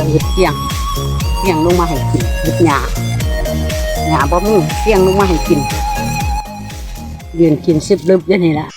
ก็อึดเสียงเสียงลงมาให้กินหยุดหยาหยาบ่มีเสียงลงมาให้กินยืนกินซิบลึบอย่างนี้ละ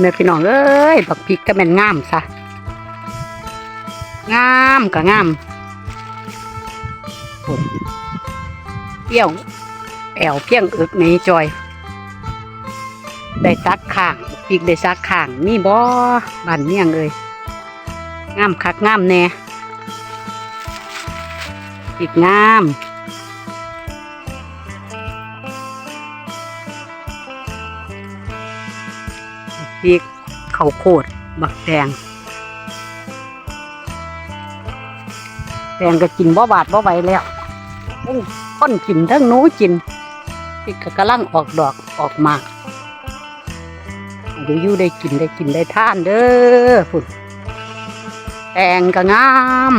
แม่พี่น้องเอ้ยบักพริกก็แม่นงามซะงามก็งามเปรี้ยวแอวเพียงอึกนี่จอย ได้ซักข้างพริกได้ซักข้างมีบ่บ้านเมี่ยงเอ้ยงามคักงามแน่พริกงาม พริกข้าวโพดบักแตงแตงก็กินบ่บาดบ่ไหวแล้วทั้งคนกินทั้งหนูกินพริกก็กำลังออกดอกออกมากเดี๋ยวอยู่ได้กินได้กินได้ท่านเด้อพุ่นแตงก็งาม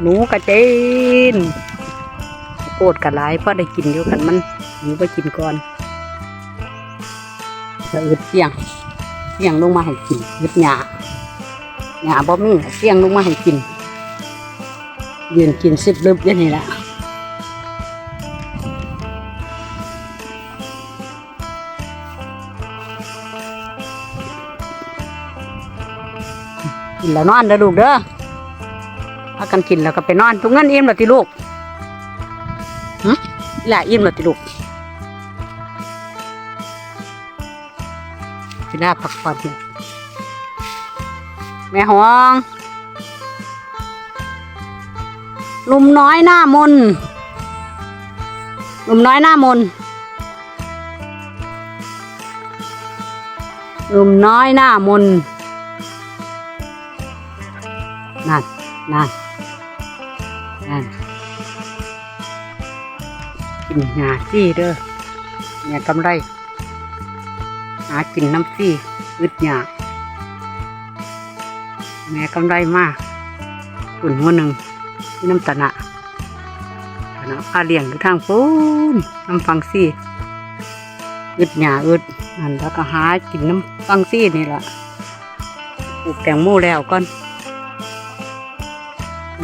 หนูก็เจนโคตรกะหลายเพราะได้กินอยู่กันมันหนูไปกินก่อนสะอึดเสียง สียงลงมาให้กินยึดหยาหยาบ่มีเสียงลงมาให้กินยืนกินซิบลึบย่างนี้แหละกินแล้วนอนเด้อลูกเด้อพากันกินแล้วก็ไปนอนทุกเงินอิ่มแล้วติลูกหึอีหล่ะอิ่มแล้วติลูก พี่นาพักผ่อนเนี่ยแม่หวงลุมน้อยหน้ามนลุมน้อยหน้ามนลุมน้อยหน้ามนนั่นนั่นนั่นกินหาซี่เด้อเนี่ยกำไรากินน้ำซี่อึดหยาแม่กำไรมากตุ่นหัวหนึ่งที่น้ำตะนะตะนะพาเลี้ยงอยู่ทางปูนน้ำฟังซี่อึดหยาอึดนั่นแล้วก็หากินน้ำฟังซี่นี่ละปลูกแตงโมแล้วก่อน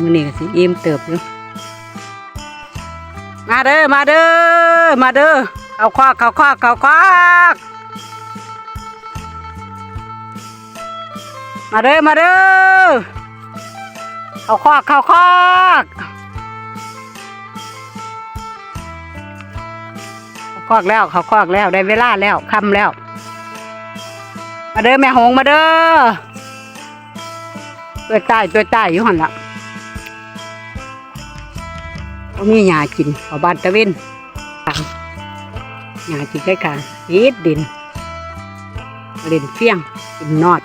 มือนี้ก็สิอิ่มเติบอยู่มาเด้อมาเด้อมาเด้อเข้าควักเข้าควักเข้าควัก มาเด้อมาเด้อเขาคอกเขาคอกเขาคอกแล้วเขาคอกแล้วได้เวลาแล้วค่ำแล้ว มาเด้อแม่หงมาเด้อตัวใต้ตัวใต้อยู่หันละก็มีหญ้ากินเอบานตะเวนหญ้ากินใกล้กันยีดดินเล่นเฟี้ยงกินนอด